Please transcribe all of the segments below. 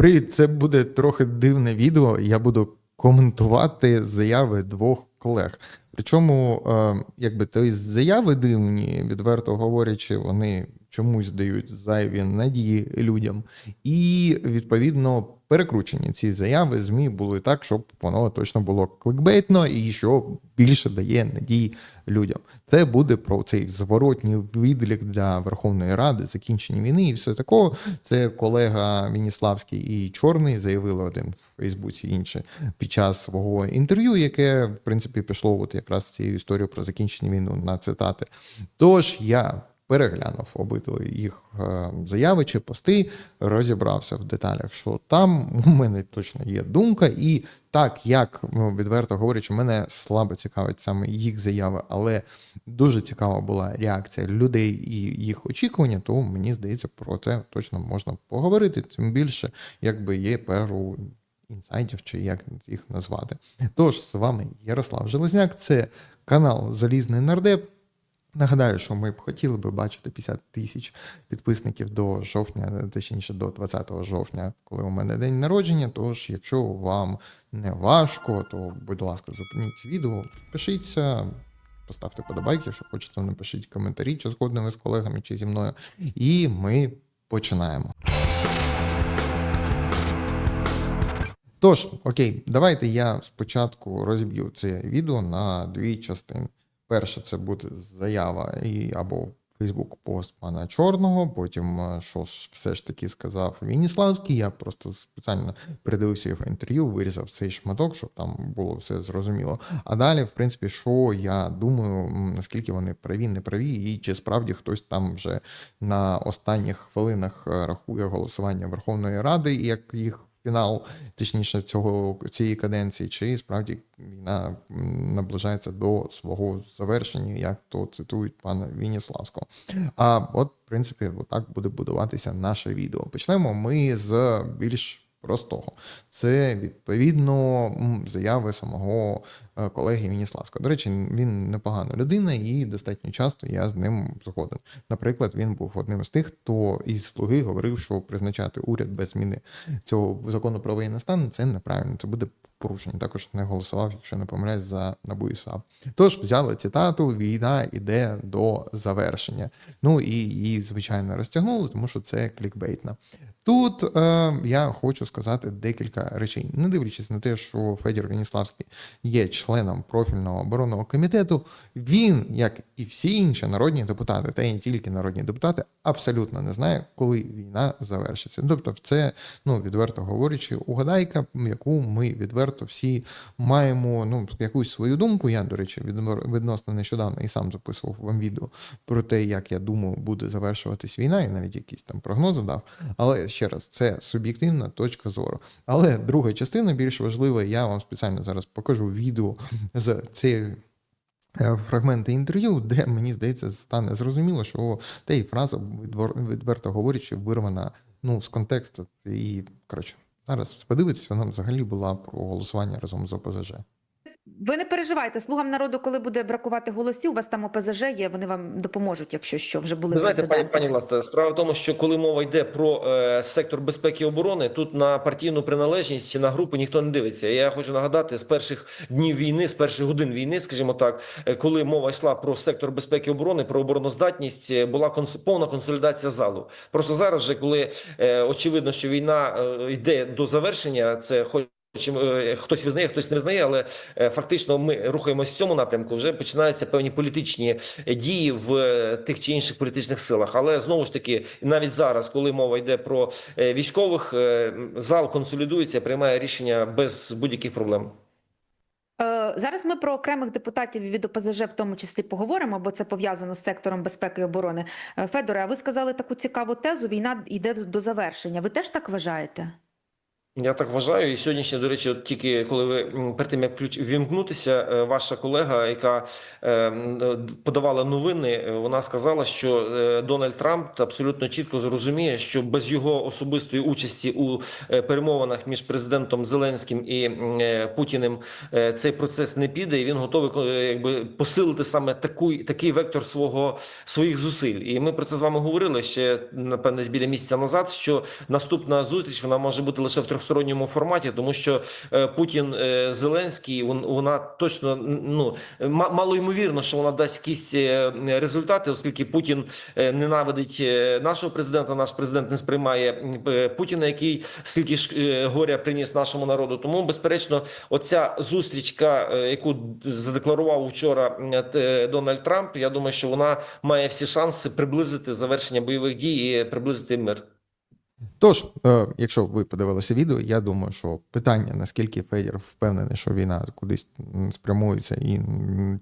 Привіт, це буде трохи дивне відео. Я буду коментувати заяви двох колег. Причому, е, якби то заяви дивні, відверто говорячи, вони чомусь дають зайві надії людям. І відповідно перекручені ці заяви ЗМІ були так, щоб воно точно було кликбейтно і що більше дає надії людям. Це буде про цей зворотній відлік для Верховної Ради, закінчення війни і все такого. Це колега Вініславський і Чорний заявили один в Фейсбуці, інший під час свого інтерв'ю, яке в принципі пішло от якраз цією історією про закінчення війни на цитати. Тож я переглянув обидва їх е, заяви чи пости, розібрався в деталях, що там у мене точно є думка, і так як ну, відверто говорячи, мене слабо цікавить саме їх заяви, але дуже цікава була реакція людей і їх очікування, то мені здається, про це точно можна поговорити. Тим більше, якби є пару інсайтів, чи як їх назвати. Тож з вами Ярослав Железняк, це канал Залізний Нардеп. Нагадаю, що ми б хотіли би бачити 50 тисяч підписників до жовтня, точніше до 20 жовтня, коли у мене день народження. Тож, якщо вам не важко, то будь ласка, зупиніть відео, підпишіться, поставте подобайки, якщо хочете, напишіть коментарі, чи згодні ви з колегами, чи зі мною. І ми починаємо. Тож, окей, давайте я спочатку розіб'ю це відео на дві частини. Перше, це буде заява і або Фейсбук пост пана Чорного. Потім, е, що ж все ж таки сказав Вініславський. Я просто спеціально передивився його інтерв'ю, вирізав цей шматок, щоб там було все зрозуміло. А далі, в принципі, що я думаю, наскільки вони праві, не праві, і чи справді хтось там вже на останніх хвилинах е, рахує голосування Верховної Ради, як їх фінал, точніше, цього цієї каденції, чи справді війна наближається до свого завершення, як то цитують пана Вініславського. А от, в принципі, отак буде будуватися наше відео. Почнемо ми з більш простого. Це відповідно заяви самого е, колеги Вініславського. До речі, він непогана людина, і достатньо часто я з ним згоден. Наприклад, він був одним з тих, хто із слуги говорив, що призначати уряд без зміни цього закону про воєнний стан це неправильно. Це буде порушення. Також не голосував, якщо не помиляюсь, за НАБУ і САП. Тож взяли цитату: війна йде до завершення. Ну і її, звичайно, розтягнули, тому що це клікбейтна. Тут е, я хочу сказати декілька речей, не дивлячись на те, що Федір Веніславський є членом профільного оборонного комітету. Він, як і всі інші народні депутати, та й не тільки народні депутати, абсолютно не знає, коли війна завершиться. Тобто, це, ну відверто говорячи, угадайка, яку ми відверто всі маємо ну якусь свою думку. Я, до речі, відно- відносно нещодавно і сам записував вам відео про те, як я думаю, буде завершуватись війна, і навіть якісь там прогнози дав. Але ще раз, це суб'єктивна точка зору. Але друга частина більш важлива. Я вам спеціально зараз покажу відео з цієї. е, Фрагменти інтерв'ю, де мені здається, стане зрозуміло, що та й фраза відверто говорячи, вирвана ну з контексту. І коротше, зараз подивитися, вона взагалі була про голосування разом з ОПЗЖ. Ви не переживайте, слугам народу, коли буде бракувати голосів, у вас там ОПЗЖ є, вони вам допоможуть, якщо що вже були Знаєте, пані пані Власте, справа в тому, що коли мова йде про е, сектор безпеки і оборони, тут на партійну приналежність чи на групу ніхто не дивиться. Я хочу нагадати з перших днів війни, з перших годин війни, скажімо так, е, коли мова йшла про сектор безпеки і оборони, про обороноздатність, е, була конс- повна консолідація залу. Просто зараз, вже коли е, очевидно, що війна е, йде до завершення, це хоч. Чим е, хтось визнає, хтось не визнає, але е, фактично ми рухаємося в цьому напрямку. Вже починаються певні політичні е, дії в тих чи інших політичних силах. Але знову ж таки, навіть зараз, коли мова йде про військових, зал консолідується, приймає рішення без будь-яких проблем. Зараз ми про окремих депутатів від ОПЗЖ в тому числі поговоримо, бо це пов'язано з сектором безпеки і оборони. Федоре, а ви сказали таку цікаву тезу: війна йде до завершення. Ви теж так вважаєте? Я так вважаю. І сьогоднішнє, до речі, от тільки коли ви перед тим як включ вімкнутися, е, ваша колега, яка е, е, подавала новини, вона сказала, що Дональд Трамп абсолютно чітко зрозуміє, що без його особистої участі у перемовинах між президентом Зеленським і Путіним цей процес не піде, і він готовий якби посилити саме таку, такий вектор свого своїх зусиль. І ми про це з вами говорили ще напевне біля місяця назад. Що наступна зустріч вона може бути лише в трьохсторонньому форматі, тому що е, Путін е, Зеленський вона точно ну ма- мало ймовірно, що вона дасть якісь е, результати, оскільки Путін ненавидить нашого президента. Наш президент не сприймає Путіна, який скільки ж горя приніс нашому народу. Тому, безперечно, оця зустрічка, яку задекларував вчора Дональд Трамп, я думаю, що вона має всі шанси приблизити завершення бойових дій і приблизити мир. Тож, е, якщо ви подивилися відео, я думаю, що питання, наскільки Федір впевнений, що війна кудись спрямується і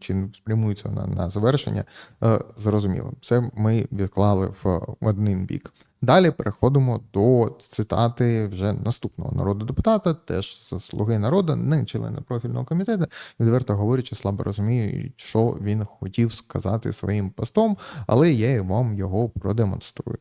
чи спрямується вона на завершення, е, зрозуміло. Це ми відклали в один бік. Далі переходимо до цитати вже наступного народу депутата, теж з слуги народу, не члена профільного комітету, відверто говорячи, слабо розумію, що він хотів сказати своїм постом, але я вам його продемонструю.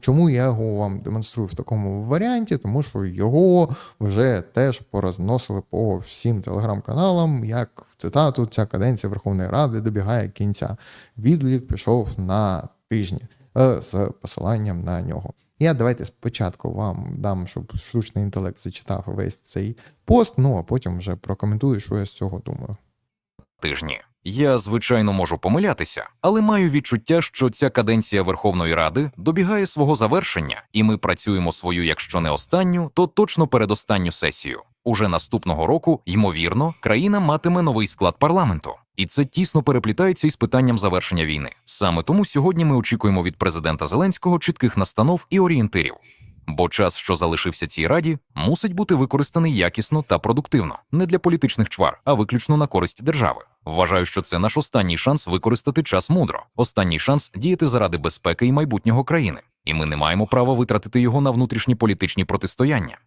Чому я його вам демонструю в такому варіанті? Тому що його вже теж порозносили по всім телеграм-каналам, як цитату, ця каденція Верховної Ради добігає кінця. Відлік пішов на тижні з посиланням на нього. Я давайте спочатку вам дам, щоб штучний інтелект зачитав весь цей пост, ну а потім вже прокоментую, що я з цього думаю. тижні. Я, звичайно, можу помилятися, але маю відчуття, що ця каденція Верховної Ради добігає свого завершення, і ми працюємо свою, якщо не останню, то точно передостанню сесію. Уже наступного року, ймовірно, країна матиме новий склад парламенту, і це тісно переплітається із питанням завершення війни. Саме тому сьогодні ми очікуємо від президента Зеленського чітких настанов і орієнтирів. Бо час, що залишився цій раді, мусить бути використаний якісно та продуктивно, не для політичних чвар, а виключно на користь держави. Вважаю, що це наш останній шанс використати час мудро, останній шанс діяти заради безпеки і майбутнього країни, і ми не маємо права витратити його на внутрішні політичні протистояння.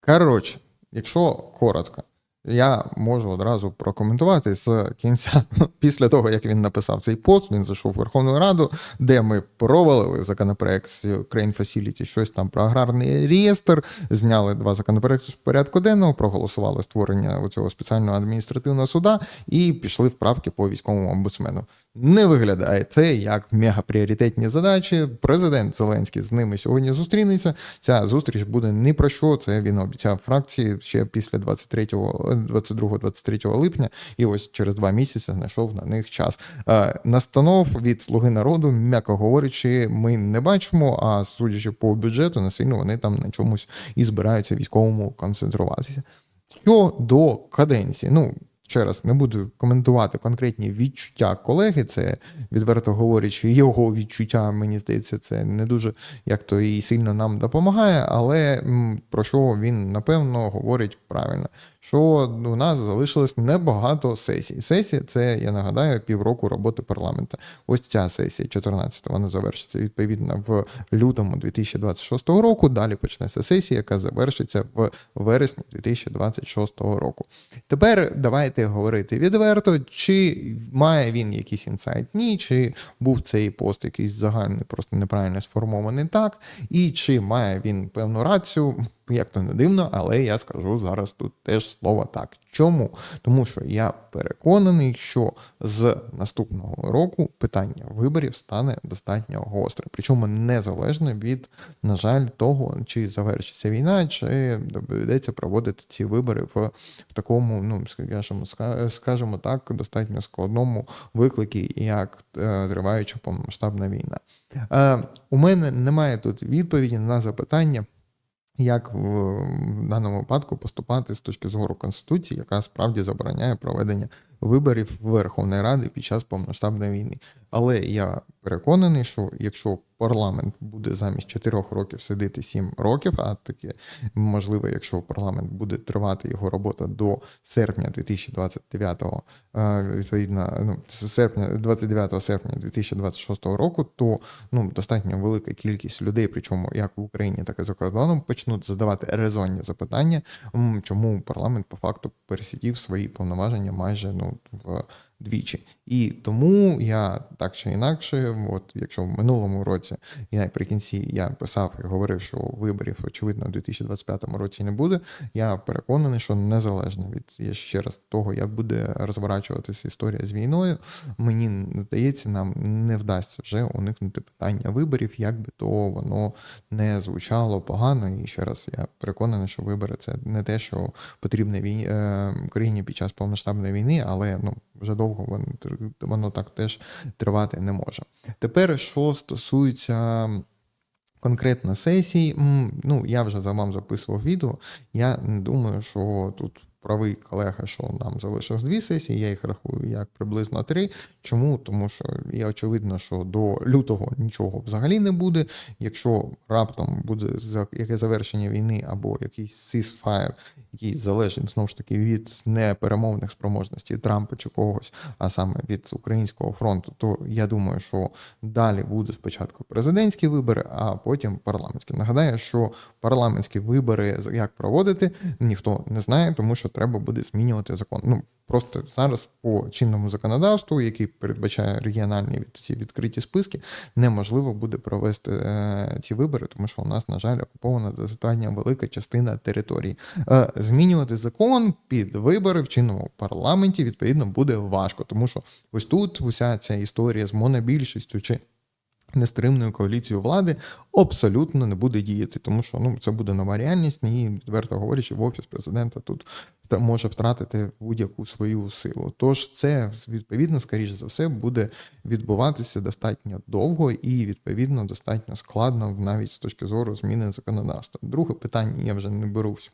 Коротше, якщо коротко, я можу одразу прокоментувати з кінця. Після того, як він написав цей пост, він зайшов в Верховну Раду, де ми провалили законопроект з Ukraine Facility, щось там про аграрний реєстр, зняли два законопроекти з порядку денного, проголосували створення цього спеціального адміністративного суда і пішли вправки по військовому омбудсмену. Не виглядає це як мегапріоритетні задачі. Президент Зеленський з ними сьогодні зустрінеться. Ця зустріч буде ні про що. Це він обіцяв фракції ще після 22-23 липня, і ось через два місяці знайшов на них час. Е, Настанов від слуги народу, м'яко говорячи, ми не бачимо. А судячи по бюджету, насильно вони там на чомусь і збираються військовому концентруватися. Що до каденції, ну. Ще раз не буду коментувати конкретні відчуття колеги. Це відверто говорячи, його відчуття, мені здається, це не дуже як то і сильно нам допомагає, але про що він напевно говорить правильно. Що у нас залишилось небагато сесій. Сесія це, я нагадаю, півроку роботи парламенту. Ось ця сесія, 14 вона завершиться відповідно в лютому 2026 року. Далі почнеться сесія, яка завершиться в вересні 2026 року. Тепер давайте говорити відверто, чи має він якийсь інсайт? Ні, чи був цей пост якийсь загальний, просто неправильно сформований так, і чи має він певну рацію? Як то не дивно, але я скажу зараз тут теж слово так. Чому? Тому що я переконаний, що з наступного року питання виборів стане достатньо гостре, причому незалежно від, на жаль, того, чи завершиться війна, чи доведеться проводити ці вибори в, в такому, ну скажімо, ска- скажімо так, достатньо складному викликі, як е, триваюча повномасштабна війна. Е, у мене немає тут відповіді на запитання як в даному випадку поступати з точки зору Конституції, яка справді забороняє проведення виборів Верховної Ради під час повномасштабної війни. Але я переконаний, що якщо парламент буде замість 4 років сидіти 7 років, а таке можливо, якщо парламент буде тривати його робота до серпня 2029, е, відповідно, ну, серпня 29 серпня 2026 року, то ну достатньо велика кількість людей, причому як в Україні, так і за кордоном, почнуть задавати резонні запитання, чому парламент по факту пересидів свої повноваження майже ну on, вдвічі. І тому я так чи інакше, от якщо в минулому році і наприкінці я писав і говорив, що виборів очевидно у 2025 році не буде. Я переконаний, що незалежно від я ще раз того, як буде розворачуватися історія з війною, мені здається, нам не вдасться вже уникнути питання виборів, як би то воно не звучало погано. І ще раз я переконаний, що вибори це не те, що потрібне вій... е, Україні під час повноштабної війни, але ну вже довго воно, воно так теж тривати не може. Тепер, що стосується конкретно сесій, ну я вже за вам записував відео. Я не думаю, що тут правий колега, що нам залишилось дві сесії. Я їх рахую як приблизно три. Чому? Тому що є очевидно, що до лютого нічого взагалі не буде. Якщо раптом буде яке завершення війни або якийсь ceasefire, який залежить знову ж таки від неперемовних спроможностей Трампа чи когось, а саме від українського фронту, то я думаю, що далі буде спочатку президентські вибори, а потім парламентські. Нагадаю, що парламентські вибори як проводити ніхто не знає, тому що треба буде змінювати закон. Ну просто зараз по чинному законодавству, який передбачає регіональні від- ці відкриті списки, неможливо буде провести е, ці вибори, тому що у нас, на жаль, окупована достатньо велика частина території. Е, змінювати закон під вибори в чинному парламенті відповідно буде важко, тому що ось тут уся ця історія з монобільшістю чи нестримною коаліцією влади абсолютно не буде діяти, тому що ну це буде нова реальність, і відверто говорячи, в офіс президента тут може втратити будь-яку свою силу. Тож це відповідно, скоріш за все, буде відбуватися достатньо довго і відповідно достатньо складно навіть з точки зору зміни законодавства. Друге питання я вже не берусь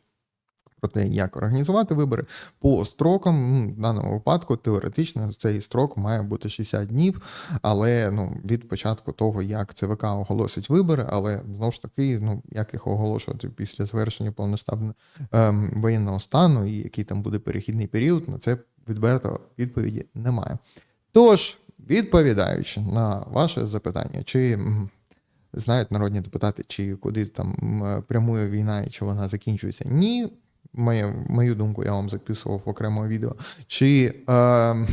про те, як організувати вибори по строкам. В даному випадку теоретично цей строк має бути 60 днів, але ну від початку того, як ЦВК оголосить вибори, але знову ж таки, ну як їх оголошувати після завершення повноштабного ем, воєнного стану, і який там буде перехідний період, на це відверто відповіді немає. Тож, відповідаючи на ваше запитання, чи знають народні депутати, чи куди там прямує війна і чи вона закінчується? Ні. Мою, мою думку я вам записував в окремому відео. Чи е,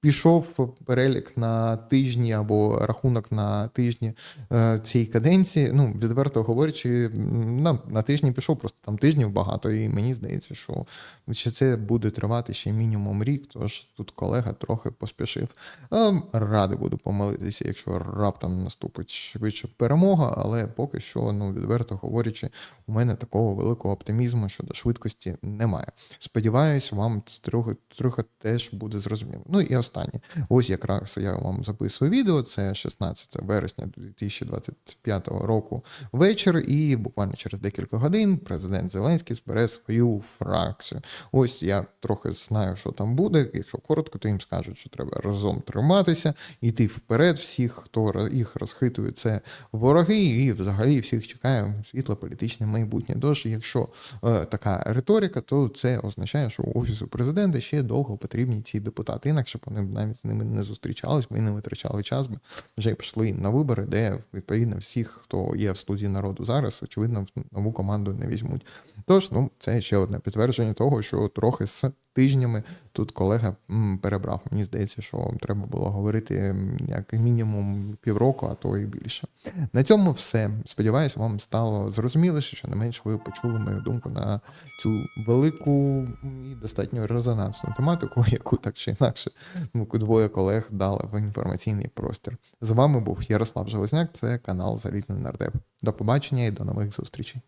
пішов перелік на тижні або рахунок на тижні е, цієї каденції. Ну, відверто говорячи, на, на тижні пішов, просто там тижнів багато, і мені здається, що ще це буде тривати ще мінімум рік, тож тут колега трохи поспішив. Е, Радий буду помилитися, якщо раптом наступить швидше перемога, але поки що, ну відверто говорячи, у мене такого великого оптимізму щодо швидкості немає. Сподіваюсь, вам це трохи, трохи теж буде зрозуміло. Ну і останнє. Ось якраз я вам записую відео. Це 16 вересня 2025 року вечір, і буквально через декілька годин президент Зеленський збере свою фракцію. Ось я трохи знаю, що там буде. Якщо коротко, то їм скажуть, що треба разом триматися, йти вперед. Всіх, хто їх розхитує, це вороги, і взагалі всіх чекає світле політичне майбутнє. Тож, якщо е, така риторика, то це означає, що у офісу президента ще довго потрібні ці депутати. Інакше б навіть з ними не зустрічались, ми не витрачали час бо вже пішли на вибори, де відповідно всіх, хто є в слузі народу зараз, очевидно, в нову команду не візьмуть. Тож, ну це ще одне підтвердження того, що трохи з тижнями тут колега перебрав. Мені здається, що треба було говорити як мінімум півроку, а то і більше. На цьому все. Сподіваюся, вам стало зрозуміліше, що не менш ви почули мою думку на цю велику і достатньо резонансну тематику, яку так чи інакше ну, двоє колег дали в інформаційний простір. З вами був Ярослав Железняк, це канал Залізний Нардеп. До побачення і до нових зустрічей.